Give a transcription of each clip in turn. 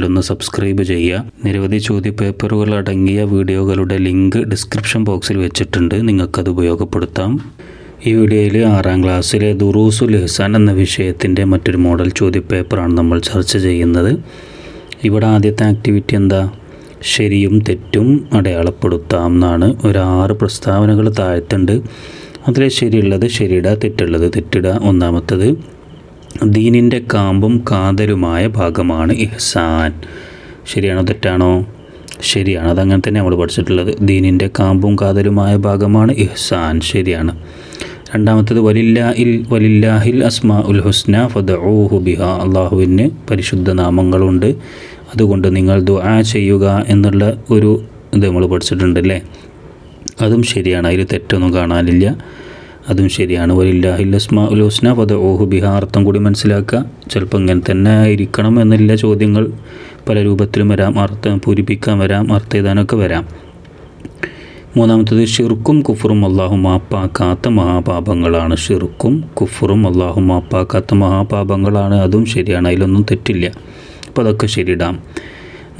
ഒന്ന് സബ്സ്ക്രൈബ് ചെയ്യുക. നിരവധി ചോദ്യപേപ്പറുകൾ അടങ്ങിയ വീഡിയോകളുടെ ലിങ്ക് ഡിസ്ക്രിപ്ഷൻ ബോക്സിൽ വെച്ചിട്ടുണ്ട്. നിങ്ങൾക്കത് ഉപയോഗപ്പെടുത്താം. ഈ വീഡിയോയിൽ ആറാം ക്ലാസ്സിലെ ദുറൂസുൽ ഹസാൻ എന്ന വിഷയത്തിന്റെ മറ്റൊരു മോഡൽ ചോദ്യപേപ്പറാണ് നമ്മൾ ചർച്ച ചെയ്യുന്നത്. ഇവിടെ ആദ്യത്തെ ആക്ടിവിറ്റി എന്താ? ശരിയും തെറ്റും അടയാളപ്പെടുത്താം എന്നാണ് ഒരു ആറ് പ്രസ്താവനകൾ താഴ്ത്തുണ്ട്. അതിൽ ശരിയുള്ളത് ശരിയിടുക തെറ്റുള്ളത് തെറ്റിടുക ഒന്നാമത്തത് ദീനിന്റെ കാമ്പും കാതലുമായ ഭാഗമാണ് ഇഹ്സാൻ. ശരിയാണോ തെറ്റാണോ? ശരിയാണ്. അതങ്ങനെ തന്നെ നമ്മൾ പഠിച്ചിട്ടുള്ളത്. ദീനിന്റെ കാമ്പും കാതലുമായ ഭാഗമാണ് ഇഹ്സാൻ. ശരിയാണ്. രണ്ടാമത്തത് വലില്ലാഹിൽ വലില്ലാഹിൽ അസ്മാ ഉൽ ഹുസ്ന ഫദഊഹു ബിഹ. അള്ളാഹുവിന് പരിശുദ്ധ നാമങ്ങളുണ്ട്. അതുകൊണ്ട് നിങ്ങൾ ദുആ ചെയ്യുക എന്നുള്ള ഒരു ഇത് നമ്മൾ പഠിച്ചിട്ടുണ്ട് അല്ലേ? അതും ശരിയാണ്. അതിൽ തെറ്റൊന്നും കാണാനില്ല. അതും ശരിയാണ്. വലില്ലാഹിൽ അസ്മാ ഉൽ ഹുസ്ന ഫദഊഹു ബിഹ അർത്ഥം കൂടി മനസ്സിലാക്കുക. ചിലപ്പോൾ ഇങ്ങനെ തന്നെ ഇരിക്കണം എന്നില്ല ചോദ്യങ്ങൾ പല രൂപത്തിലും വരാം. അർത്ഥം പൂരിപ്പിക്കാൻ വരാം അർത്ഥം എഴുതാനൊക്കെ വരാം. മൂന്നാമത്തത് ഷിർക്കും കുഫറും അള്ളാഹു മാപ്പാക്കാത്ത മഹാപാപങ്ങളാണ്. ഷിർക്കും കുഫറും അള്ളാഹു മാപ്പാക്കാത്ത മഹാപാപങ്ങളാണ്. അതും ശരിയാണ് അതിലൊന്നും തെറ്റില്ല. അപ്പോൾ അതൊക്കെ ശരിയിടാം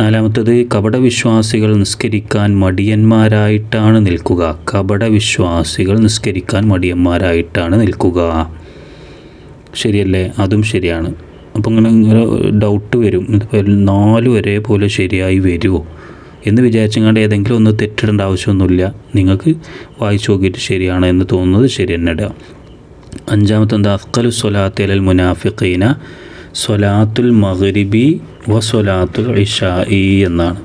നാലാമത്തത് കപടവിശ്വാസികൾ നിസ്കരിക്കാൻ മടിയന്മാരായിട്ടാണ് നിൽക്കുക. കപടവിശ്വാസികൾ നിസ്കരിക്കാൻ മടിയന്മാരായിട്ടാണ് നിൽക്കുക. ശരിയല്ലേ? അതും ശരിയാണ്. അപ്പോൾ ഇങ്ങനെ ഡൗട്ട് വരും. വരെ ഒരേപോലെ ശരിയായി വരുമോ എന്ന് വിചാരിച്ചങ്ങാണ്ട് ഏതെങ്കിലും ഒന്ന് തെറ്റിടേണ്ട ആവശ്യമൊന്നുമില്ല. നിങ്ങൾക്ക് വായിച്ചു നോക്കിയിട്ട് ശരിയാണ് എന്ന് തോന്നുന്നത് ശരി തന്നെ ഇടുക അഞ്ചാമത്തെ എന്താ അസ്കലു സ്വലാത്ത് മുനാഫിഖീന. സ്വലാത്തുൽ മഗ്രിബി വ സ്വലാത്തുൽ ഇഷായി എന്നാണ്.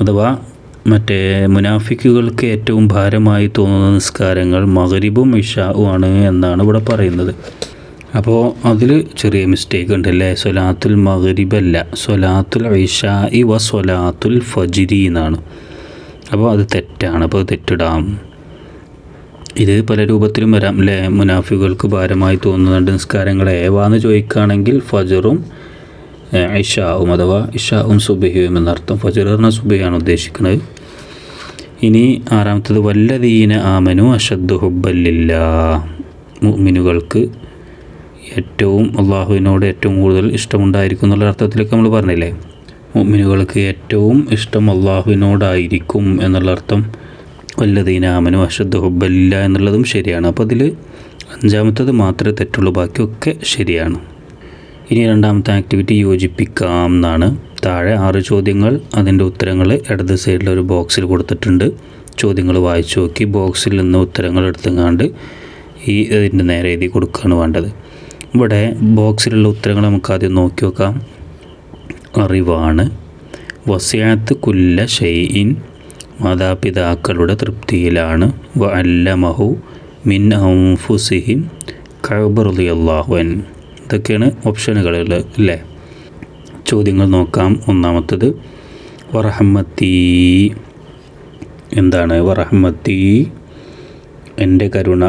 അഥവാ മറ്റേ മുനാഫിക്കുകൾക്ക് ഏറ്റവും ഭാരമായി തോന്നുന്ന നിസ്കാരങ്ങൾ മകരിബും ഇഷാവും ആണ് എന്നാണ് ഇവിടെ പറയുന്നത്. അപ്പോൾ അതിൽ ചെറിയ മിസ്റ്റേക്ക് ഉണ്ട് അല്ലേ? സൊലാത്തുൽ മകരിബല്ല സൊലാത്തുൽ ഇഷായി വ സൊലാത്തുൽ ഫജിരി എന്നാണ്. അപ്പോൾ അത് തെറ്റാണ്. അപ്പോൾ തെറ്റിടാം. ഇത് പല രൂപത്തിലും വരാം അല്ലേ? മുനാഫികൾക്ക് ഭാരമായി തോന്നുന്നുണ്ട് നിസ്കാരങ്ങൾ ഏവാന്ന് ചോദിക്കുകയാണെങ്കിൽ ഫജറും ഇഷാവും അഥവാ ഇഷാവും സുബഹിയും എന്നർത്ഥം പറഞ്ഞാൽ സുബഹിയാണ് ഉദ്ദേശിക്കുന്നത്. ഇനി ആറാമത്തത് വല്ലതീന ആമനു അഷദ്ദു ഹുബല്ലില്ല മുഅ്മിനുകൾക്ക് ഏറ്റവും അള്ളാഹുവിനോട് ഏറ്റവും കൂടുതൽ ഇഷ്ടമുണ്ടായിരിക്കും എന്നുള്ള അർത്ഥത്തിലേക്ക് നമ്മൾ പറഞ്ഞില്ലേ? മുഅ്മിനുകൾക്ക് ഏറ്റവും ഇഷ്ടം അള്ളാഹുവിനോടായിരിക്കും എന്നുള്ള അർത്ഥം വല്ലതീന ആമനു അഷദ്ദു ഹുബല്ലില്ല എന്നുള്ളതും ശരിയാണ്. അപ്പോൾ അതിൽ അഞ്ചാമത്തത് മാത്രമേ തെറ്റുള്ളൂ ബാക്കിയൊക്കെ ശരിയാണ്. ഇനി രണ്ടാമത്തെ ആക്ടിവിറ്റി യോജിപ്പിക്കാം എന്നാണ്. താഴെ ആറ് ചോദ്യങ്ങൾ അതിന്റെ ഉത്തരങ്ങൾ ഇടത് സൈഡിൽ ഒരു ബോക്സിൽ കൊടുത്തിട്ടുണ്ട്. ചോദ്യങ്ങൾ വായിച്ചു നോക്കി ബോക്സിൽ നിന്ന് ഉത്തരങ്ങൾ എടുത്തുങ്ങാണ്ട് ഈ ഇതിന്റെ നേരെ എഴുതി കൊടുക്കുകയാണ് വേണ്ടത്. ഇവിടെ ബോക്സിലുള്ള ഉത്തരങ്ങൾ നമുക്ക് ആദ്യം നോക്കി നോക്കാം. അറിവാണ്. വസിയാത്ത് കുല്ല ഷെയ്ഇൻ മാതാപിതാക്കളുടെ തൃപ്തിയിലാണ്. വ അല്ലമഹു മിൻ ഔഫുസിഹിം കബർ അള്ളാഹുൻ ഇതൊക്കെയാണ് ഓപ്ഷനുകൾ അല്ലേ ചോദ്യങ്ങൾ നോക്കാം. ഒന്നാമത്തത് വറഹമ്മത്തി എന്താണ് വറഹമ്മത്തി എന്റെ കരുണ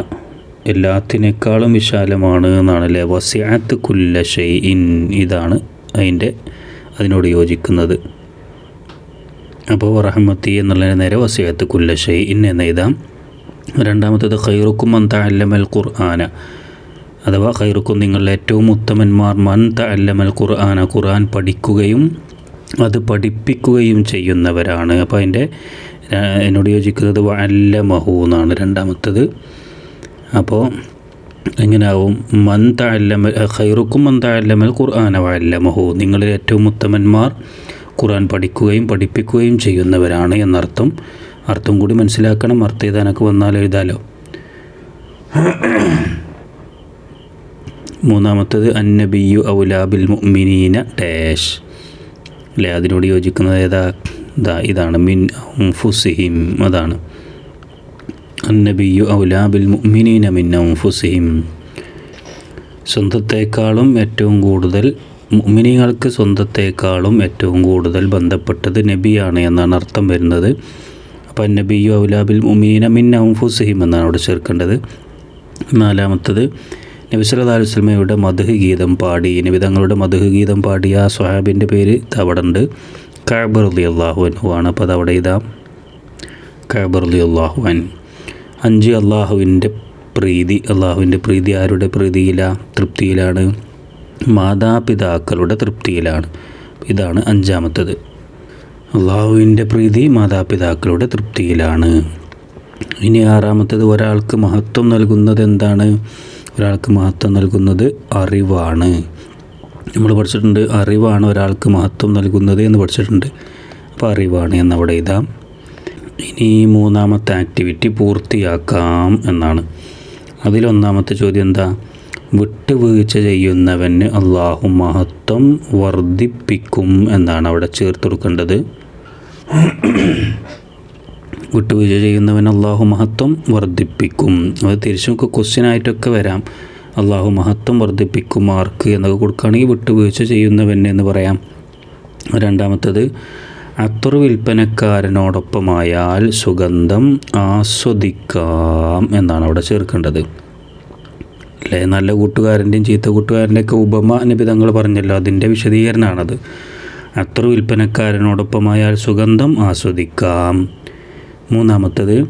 എല്ലാത്തിനേക്കാളും വിശാലമാണ് എന്നാണ് അല്ലേ വസിയാത്ത് കുല്ല ഷെയ്ൻ ഇതാണ് അതിന്റെ അതിനോട് യോജിക്കുന്നത്. അപ്പോൾ വറഹമ്മത്തി എന്നുള്ളതിന് നേരെ വസിയാത്ത് കുല്ല ഷെയ്ൻ എന്ന് എഴുതാം. രണ്ടാമത്തത് ഖൈറുക്കും മൻ തഅല്ലമൽ ഖുർആന. അഥവാ ഖൈറുക്കും നിങ്ങൾ ഏറ്റവും ഉത്തമന്മാർ മൻ തഅല്ലമൽ ഖുർആന ഖുർആൻ പഠിക്കുകയും അത് പഠിപ്പിക്കുകയും ചെയ്യുന്നവരാണ്. അപ്പോൾ അതിന്റെ എന്നോട് യോജിക്കുന്നത് അല്ലമഹു എന്നാണ് രണ്ടാമത്തത്. അപ്പോൾ എങ്ങനെയാവും? മൻ തഅല്ലമ ഖൈറുക്കും മൻ തഅല്ലമൽ ഖുർആന വല്ലമഹു നിങ്ങളിൽ ഏറ്റവും ഉത്തമന്മാർ ഖുർആൻ പഠിക്കുകയും പഠിപ്പിക്കുകയും ചെയ്യുന്നവരാണ് എന്നർത്ഥം. അർത്ഥം കൂടി മനസ്സിലാക്കണം. അർത്ഥം എഴുതാനൊക്കെ വന്നാൽ എഴുതാലോ. മൂന്നാമത്തത് അന്നബിയു ഔലാബിൽ മുഅ്മിനീന ഡാഷ്. അല്ലേ അതിനോട് യോജിക്കുന്നത് ഏതാ? ഇതാ ഇതാണ്. മിൻ ഫുസിഹിം അതാണ്. അന്നബിയു ഔലാബിൽ മുഅ്മിനീന മിൻ ഫുസിഹിം സ്വന്തത്തേക്കാളും ഏറ്റവും കൂടുതൽ മുഅ്മിനീങ്ങൾക്ക് സ്വന്തത്തേക്കാളും ഏറ്റവും കൂടുതൽ ബന്ധപ്പെട്ടത് നബിയാണ് എന്നാണ് അർത്ഥം വരുന്നത്. അപ്പോൾ നബിയു ഔലാബിൽ മുഅ്മിനീന മിൻ അൻഫുസിഹിം എന്നാണ് അവിടെ ചേർക്കേണ്ടത്. നാലാമത്തത് നബി സല്ലല്ലാഹു അലൈഹി വസല്ലമയുടെ മധുഹ് പാടി നബി തങ്ങളുടെ മധുഹ് പാടിയ ആ സ്വഹാബിന്റെ പേര് അവിടെ ഉണ്ട് റളിയല്ലാഹു അൻഹു ആണ്. അപ്പോൾ അതവിടെ ഇതാ. കഅബർ അലി അള്ളാഹു അൻ അഞ്ച് അള്ളാഹുവിന്റെ പ്രീതി. അള്ളാഹുവിന്റെ പ്രീതി ആരുടെ പ്രീതിയിലാണ് തൃപ്തിയിലാണ്. മാതാപിതാക്കളുടെ തൃപ്തിയിലാണ്. ഇതാണ് അഞ്ചാമത്തത്. അള്ളാഹുവിന്റെ പ്രീതി മാതാപിതാക്കളുടെ തൃപ്തിയിലാണ്. ഇനി ആറാമത്തത് ഒരാൾക്ക് മഹത്വം നൽകുന്നത് എന്താണ്? ഒരാൾക്ക് മഹത്വം നൽകുന്നത് അറിവാണ്. നമ്മൾ പഠിച്ചിട്ടുണ്ട് അറിവാണ് ഒരാൾക്ക് മഹത്വം നൽകുന്നത് എന്ന് പഠിച്ചിട്ടുണ്ട്. അപ്പോൾ അറിവാണ് എന്നവിടെ ഇതാം ഇനി മൂന്നാമത്തെ ആക്ടിവിറ്റി പൂർത്തിയാക്കാം എന്നാണ്. അതിലൊന്നാമത്തെ ചോദ്യം എന്താ? വിട്ടുവീഴ്ച ചെയ്യുന്നവന് അള്ളാഹു മഹത്വം വർദ്ധിപ്പിക്കും എന്നാണ് അവിടെ ചേർത്ത് കൊടുക്കേണ്ടത്. വിട്ടുവീഴ്ച ചെയ്യുന്നവൻ അള്ളാഹു മഹത്വം വർദ്ധിപ്പിക്കും. അത് തിരിച്ചു നമുക്ക് ക്വസ്റ്റ്യൻ ആയിട്ടൊക്കെ വരാം. അള്ളാഹു മഹത്വം വർദ്ധിപ്പിക്കും ആർക്ക് എന്നൊക്കെ കൊടുക്കുകയാണെങ്കിൽ വിട്ടുവീഴ്ച ചെയ്യുന്നവൻ എന്ന് പറയാം. രണ്ടാമത്തത് അത്ര വിൽപ്പനക്കാരനോടൊപ്പമായാൽ സുഗന്ധം ആസ്വദിക്കാം എന്നാണ് അവിടെ ചേർക്കേണ്ടത്. അല്ലേ? നല്ല കൂട്ടുകാരന്റെയും ചീത്ത കൂട്ടുകാരന്റെയൊക്കെ ഉപമ നിബിധങ്ങൾ പറഞ്ഞല്ലോ അതിന്റെ വിശദീകരണമാണത് അത്ര വിൽപ്പനക്കാരനോടൊപ്പമായാൽ സുഗന്ധം ആസ്വദിക്കാം. മൂന്നാമത്തത്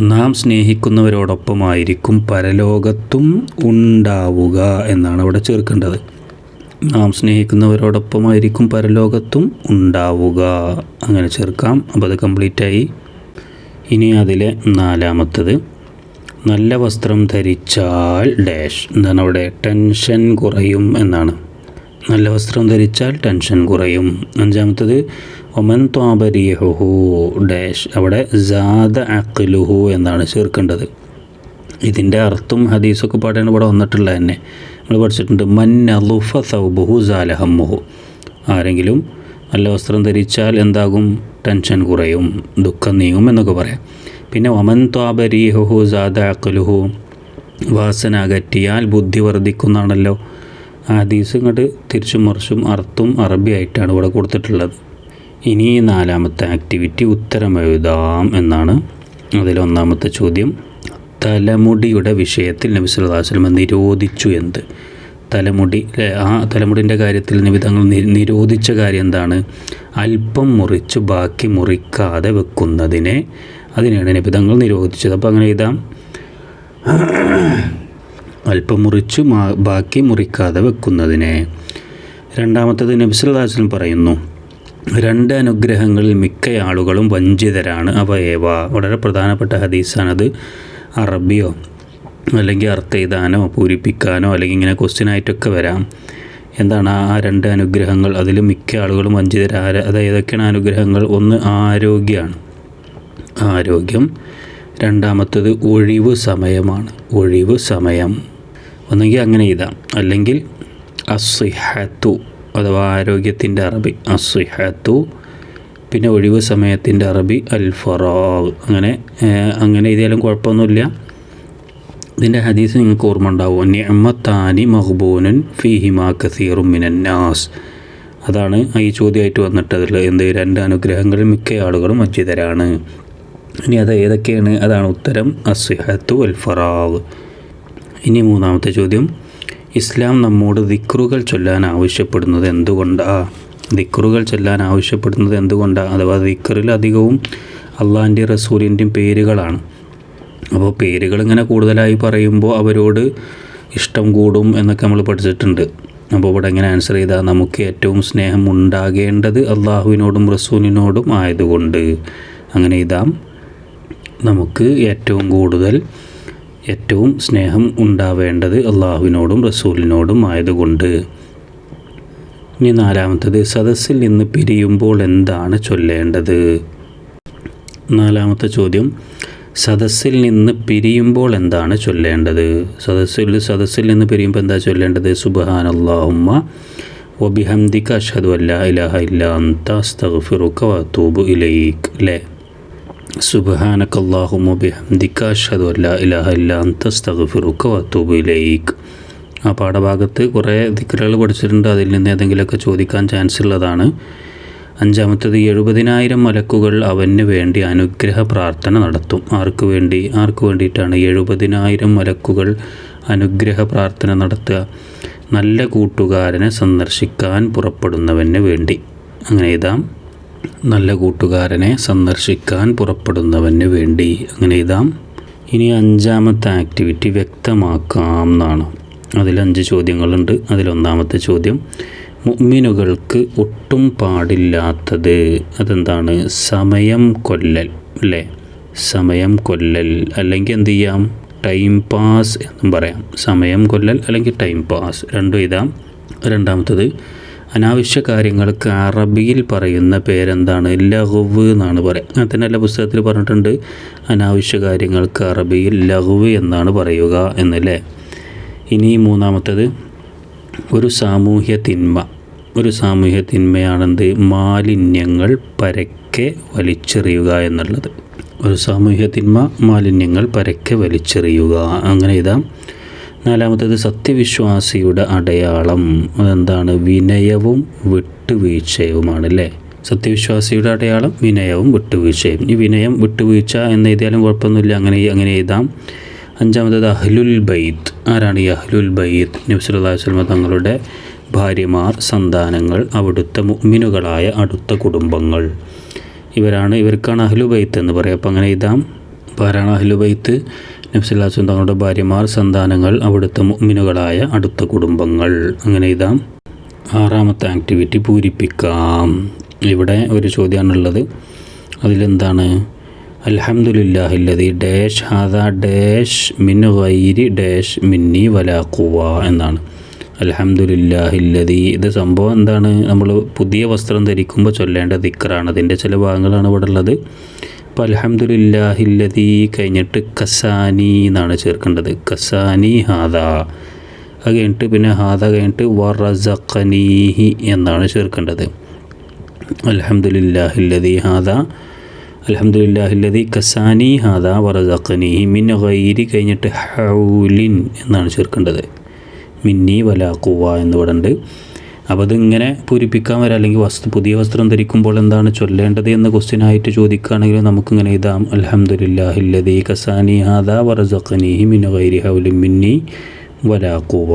നാം സ്നേഹിക്കുന്നവരോടൊപ്പമായിരിക്കും പരലോകത്തും ഉണ്ടാവുക എന്നാണ് അവിടെ ചേർക്കേണ്ടത്. നാം സ്നേഹിക്കുന്നവരോടൊപ്പമായിരിക്കും പരലോകത്തും ഉണ്ടാവുക അങ്ങനെ ചേർക്കാം. അപ്പോൾ അത് കംപ്ലീറ്റായി ഇനി അതിലെ നാലാമത്തത് നല്ല വസ്ത്രം ധരിച്ചാൽ ഡാഷ് എന്താണ് അവിടെ ടെൻഷൻ കുറയും എന്നാണ്. നല്ല വസ്ത്രം ധരിച്ചാൽ ടെൻഷൻ കുറയും. അഞ്ചാമത്തത് ഒമൻ ഡാഷ് അവിടെ ജാദ അഖ്ലുഹു എന്നാണ് ചേർക്കേണ്ടത്. ഇതിന്റെ അർത്ഥം ഹദീസൊക്കെ പാട്ടാണ് ഇവിടെ വന്നിട്ടുള്ളത് തന്നെ. നമ്മൾ പഠിച്ചിട്ടുണ്ട് മൻ അലുഫ സൗബുഹു ജാലഹമ്മുഹു ആരെങ്കിലും നല്ല വസ്ത്രം ധരിച്ചാൽ എന്താകും? ടെൻഷൻ കുറയും ദുഃഖം നീങ്ങും എന്നൊക്കെ പറയാം. പിന്നെ ഒമൻ ത്വാബരീഹു ജാദ അഖിലുഹു വാസന അകറ്റിയാൽ ബുദ്ധി വർദ്ധിക്കുന്നതാണല്ലോ ഹദീസ് ഇങ്ങോട്ട് തിരിച്ചും മറിച്ചും അർത്ഥം അറബി ആയിട്ടാണ് ഇവിടെ കൊടുത്തിട്ടുള്ളത്. ഇനി നാലാമത്തെ ആക്ടിവിറ്റി ഉത്തരം എഴുതാം എന്നാണ്. അതിലൊന്നാമത്തെ ചോദ്യം തലമുടിയുടെ വിഷയത്തിൽ നബി സല്ലല്ലാഹു അലൈഹി നിരോധിച്ചു എന്ത്? തലമുടി ആ തലമുടിന്റെ കാര്യത്തിൽ നിബിധങ്ങൾ നിരോധിച്ച കാര്യം എന്താണ്? അല്പം മുറിച്ച് ബാക്കി മുറിക്കാതെ വെക്കുന്നതിനെ അതിനെയാണ് നിബിധങ്ങൾ നിരോധിച്ചത്. അപ്പോൾ അങ്ങനെ എഴുതാം. അല്പം മുറിച്ച് ബാക്കി മുറിക്കാതെ വെക്കുന്നതിനെ. രണ്ടാമത്തത് നബിസുല്ലാസ്ലം പറയുന്നു രണ്ട് അനുഗ്രഹങ്ങളിൽ മിക്ക ആളുകളും വഞ്ചിതരാണ്. അവ ഏവ? വളരെ പ്രധാനപ്പെട്ട ഹദീസാണത്. അറബിയോ അല്ലെങ്കിൽ അർത്ഥ എഴുതാനോ പൂരിപ്പിക്കാനോ അല്ലെങ്കിൽ ഇങ്ങനെ ക്വസ്റ്റ്യൻ ആയിട്ടൊക്കെ വരാം. എന്താണ് ആ രണ്ട് അനുഗ്രഹങ്ങൾ? അതിൽ മിക്ക ആളുകളും വഞ്ചിതരാര അത് ഏതൊക്കെയാണ് അനുഗ്രഹങ്ങൾ? ഒന്ന് ആരോഗ്യമാണ് ആരോഗ്യം. രണ്ടാമത്തത് ഒഴിവ് സമയമാണ്. ഒഴിവ് സമയം. ഒന്നെങ്കിൽ അങ്ങനെ എഴുതാം. അല്ലെങ്കിൽ അസിഹത്തു അഥവാ ആരോഗ്യത്തിന്റെ അറബി അസ്വിഹത്തു. പിന്നെ ഒഴിവ് സമയത്തിന്റെ അറബി അൽ ഫറാവ് അങ്ങനെ അങ്ങനെ ഇതേലും കുഴപ്പമൊന്നുമില്ല. ഇതിന്റെ ഹദീസ് നിങ്ങൾക്ക് ഓർമ്മ ഉണ്ടാവും നിഅമത്താനി മഹ്ബൂനൻ ഫീഹിമാ കസീറും മിനന്നാസ് അതാണ് ഈ ചോദ്യമായിട്ട് വന്നിട്ടതിൽ എന്ത്? രണ്ട് അനുഗ്രഹങ്ങളിൽ മിക്ക ആളുകളും മജ്ജിതരാണ്. ഇനി അത് ഏതൊക്കെയാണ്? അതാണ് ഉത്തരം. അസ്വിഹത്തു അൽ ഫറാവ് ഇനി മൂന്നാമത്തെ ചോദ്യം. ഇസ്ലാം നമ്മോട് ദിക്റുകൾ ചൊല്ലാൻ ആവശ്യപ്പെടുന്നത് എന്തുകൊണ്ടാ? ദിക്റുകൾ ചൊല്ലാൻ ആവശ്യപ്പെടുന്നത് എന്തുകൊണ്ടാണ് അഥവാ ദിക്റിൽ അധികവും റസൂലിന്റെയും പേരുകളാണ്. അപ്പോൾ പേരുകൾ ഇങ്ങനെ കൂടുതലായി പറയുമ്പോൾ അവരോട് ഇഷ്ടം കൂടും എന്നൊക്കെ നമ്മൾ പഠിച്ചിട്ടുണ്ട്. അപ്പോൾ ഇവിടെ എങ്ങനെ ആൻസർ ചെയ്താൽ നമുക്ക് ഏറ്റവും സ്നേഹം ഉണ്ടാകേണ്ടത് അള്ളാഹുവിനോടും റസൂലിനോടും ആയതുകൊണ്ട്. അങ്ങനെ ഇതാം നമുക്ക് ഏറ്റവും കൂടുതൽ ഏറ്റവും സ്നേഹം ഉണ്ടാവേണ്ടത് അള്ളാഹുവിനോടും റസൂലിനോടും ആയതുകൊണ്ട്. ഇനി നാലാമത്തത് സദസ്സിൽ നിന്ന് പിരിയുമ്പോൾ എന്താണ് ചൊല്ലേണ്ടത്? നാലാമത്തെ ചോദ്യം സദസ്സിൽ നിന്ന് പിരിയുമ്പോൾ എന്താണ് ചൊല്ലേണ്ടത്? സദസ്സിൽ സദസ്സിൽ നിന്ന് പിരിയുമ്പോൾ എന്താ ചൊല്ലേണ്ടത്? സുബഹാൻ അള്ളാഹുമ്മ വബിഹംദിക അഷദ് അല്ലാ ഇലാഹ ഇല്ല അന്ത അസ്തഗ്ഫിറുക വഅതൂബു ഇലൈക്. അല്ലേ? സുബഹാനക്കല്ലാഹുമ ബിഹംദിക അഷ്ഹദു അല്ല ഇലാഹ ഇല്ല അന്ത അസ്തഗ്ഫിറുക വഅത്തൂബു ഇലൈക്. ആ പാഠഭാഗത്ത് കുറേ ദിക്കറുകൾ പഠിച്ചിട്ടുണ്ട്. അതിൽ നിന്ന് ഏതെങ്കിലുമൊക്കെ ചോദിക്കാൻ ചാൻസ് ഉള്ളതാണ്. അഞ്ചാമത്തത് എഴുപതിനായിരം മലക്കുകൾ അവന് വേണ്ടി അനുഗ്രഹ പ്രാർത്ഥന നടത്തും. ആർക്ക് വേണ്ടി? ആർക്ക് വേണ്ടിയിട്ടാണ് എഴുപതിനായിരം മലക്കുകൾ അനുഗ്രഹ പ്രാർത്ഥന നടത്തുക? നല്ല കൂട്ടുകാരനെ സന്ദർശിക്കാൻ പുറപ്പെടുന്നവന് വേണ്ടി. അങ്ങനെ എഴുതാം. നല്ല കൂട്ടുകാരനെ സന്ദർശിക്കാൻ പുറപ്പെടുന്നവന് വേണ്ടി. അങ്ങനെ എഴുതാം ഇനി അഞ്ചാമത്തെ ആക്ടിവിറ്റി വ്യക്തമാക്കാം എന്നാണ് അതിൽ അഞ്ച് ചോദ്യങ്ങളുണ്ട്. അതിലൊന്നാമത്തെ ചോദ്യം മുഅ്മിനുകൾക്ക് ഒട്ടും പാടില്ലാത്തത് അതെന്താണ്? സമയം കൊല്ലൽ അല്ലേ? സമയം കൊല്ലൽ അല്ലെങ്കിൽ എന്ത് ചെയ്യാം? ടൈം പാസ് എന്നും പറയാം. സമയം കൊല്ലൽ അല്ലെങ്കിൽ ടൈം പാസ്. രണ്ടും എഴുതാം രണ്ടാമത്തത് അനാവശ്യ കാര്യങ്ങൾക്ക് അറബിയിൽ പറയുന്ന പേരെന്താണ്? ലഹുവ് എന്നാണ് പറയുക. അങ്ങനെ തന്നെ പുസ്തകത്തിൽ പറഞ്ഞിട്ടുണ്ട്. അനാവശ്യ കാര്യങ്ങൾക്ക് അറബിയിൽ ലഹുവ് എന്നാണ് പറയുക എന്നല്ലേ? ഇനി മൂന്നാമത്തത്. ഒരു സാമൂഹ്യ തിന്മ. ഒരു സാമൂഹ്യ തിന്മയാണെന്ത്? മാലിന്യങ്ങൾ പരക്കെ വലിച്ചെറിയുക എന്നുള്ളത്. ഒരു സാമൂഹ്യ തിന്മ മാലിന്യങ്ങൾ പരക്കെ വലിച്ചെറിയുക. അങ്ങനെ ഇതാം നാലാമത്തേത് സത്യവിശ്വാസിയുടെ അടയാളം. അതെന്താണ്? വിനയവും വിട്ടുവീഴ്ചയുമാണ് അല്ലേ സത്യവിശ്വാസിയുടെ അടയാളം വിനയവും വിട്ടുവീഴ്ചയും. ഈ വിനയം വിട്ടുവീഴ്ച എന്ന് എഴുതിയാലും കുഴപ്പമൊന്നുമില്ല. അങ്ങനെ അങ്ങനെ എഴുതാം. അഞ്ചാമത്തേത് അഹ്ലുൽ ബൈത്ത്. ആരാണ് ഈ അഹ്ലുൽ ബൈത്ത്? നബ്സുല്ലാ വസ്ലമ തങ്ങളുടെ ഭാര്യമാർ സന്താനങ്ങൾ അവിടുത്തെ മുഗ്മിനുകളായ അടുത്ത കുടുംബങ്ങൾ. ഇവരാണ് ഇവർക്കാണ് അഹ്ലു ബൈത്ത് എന്ന് പറയുക അപ്പം അങ്ങനെ എഴുതാം. അപ്പോൾ ആരാണ് അഹ്ലു ബൈത്ത് നബ്സുല്ലാസ്ലം തങ്ങളുടെ ഭാര്യമാർ സന്താനങ്ങൾ അവിടുത്തെ മുഅ്മിനുകളായ അടുത്ത കുടുംബങ്ങൾ. അങ്ങനെ ഇതാം ആറാമത്തെ ആക്ടിവിറ്റി പൂരിപ്പിക്കാം. ഇവിടെ ഒരു ചോദ്യമാണുള്ളത്. അതിലെന്താണ്? അലഹമുല്ലാഹില്ലതി ഡാഷ് ഹാദാ ഡാഷ് മിൻ ഗൈരി ഡാഷ് മിന്നി വലാക്കുവ എന്നാണ്. അലഹമുല്ലാഹില്ലതി ഇത് സംഭവം എന്താണ്? നമ്മൾ പുതിയ വസ്ത്രം ധരിക്കുമ്പോൾ ചൊല്ലേണ്ട ദിക്കറാണ് അതിന്റെ ചില ഭാഗങ്ങളാണ് ഇവിടെ ഉള്ളത്. അപ്പോൾ അലഹമുല്ലാഹില്ലതി കഴിഞ്ഞിട്ട് കസാനി എന്നാണ് ചേർക്കേണ്ടത്. കസാനി ഹാദ. അത് കഴിഞ്ഞിട്ട് പിന്നെ ഹാദ കഴിഞ്ഞിട്ട് വറസഖനീഹി എന്നാണ് ചേർക്കേണ്ടത്. അലഹമുല്ലാഹില്ലതി ഹാദ. അലഹമുല്ലാഹില്ലതി കസാനി ഹാദ വറസഖനീഹി മിൻ ഗൈരി കഴിഞ്ഞിട്ട് ഹൗലിൻ എന്നാണ് ചേർക്കേണ്ടത്. മിന്നി വലാക്കുവ എന്നിവിടെ ഉണ്ട്. അപ്പോൾ അതിങ്ങനെ പൂരിപ്പിക്കാൻ വരാം. അല്ലെങ്കിൽ വസ്തു പുതിയ വസ്ത്രം ധരിക്കുമ്പോൾ എന്താണ് ചൊല്ലേണ്ടത് എന്ന് ക്വസ്റ്റ്യൻ ആയിട്ട് ചോദിക്കുകയാണെങ്കിൽ നമുക്കിങ്ങനെ ഇതാം അലഹമുല്ലാഹില്ലതി കസാനി ഹാദ വറസഖനീഹി മിൻ ഗൈരി ഹൗലിൻ മിന്നി വലാക്കുവ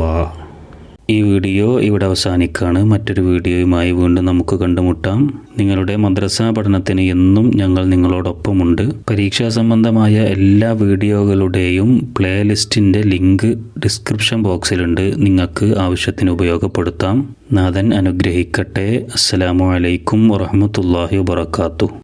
ഈ വീഡിയോ ഇവിടെ അവസാനിക്കുകയാണ്. മറ്റൊരു വീഡിയോയുമായി വീണ്ടും നമുക്ക് കണ്ടുമുട്ടാം. നിങ്ങളുടെ മദ്രസ പഠനത്തിന് എന്നും ഞങ്ങൾ നിങ്ങളോടൊപ്പമുണ്ട്. പരീക്ഷാ സംബന്ധമായ എല്ലാ വീഡിയോകളുടെയും പ്ലേലിസ്റ്റിന്റെ ലിങ്ക് ഡിസ്ക്രിപ്ഷൻ ബോക്സിലുണ്ട്. നിങ്ങൾക്ക് ആവശ്യത്തിന് ഉപയോഗപ്പെടുത്താം. നാഥൻ അനുഗ്രഹിക്കട്ടെ. അസ്സലാമു അലൈക്കും വറഹമത്തല്ലാഹി വാത്തു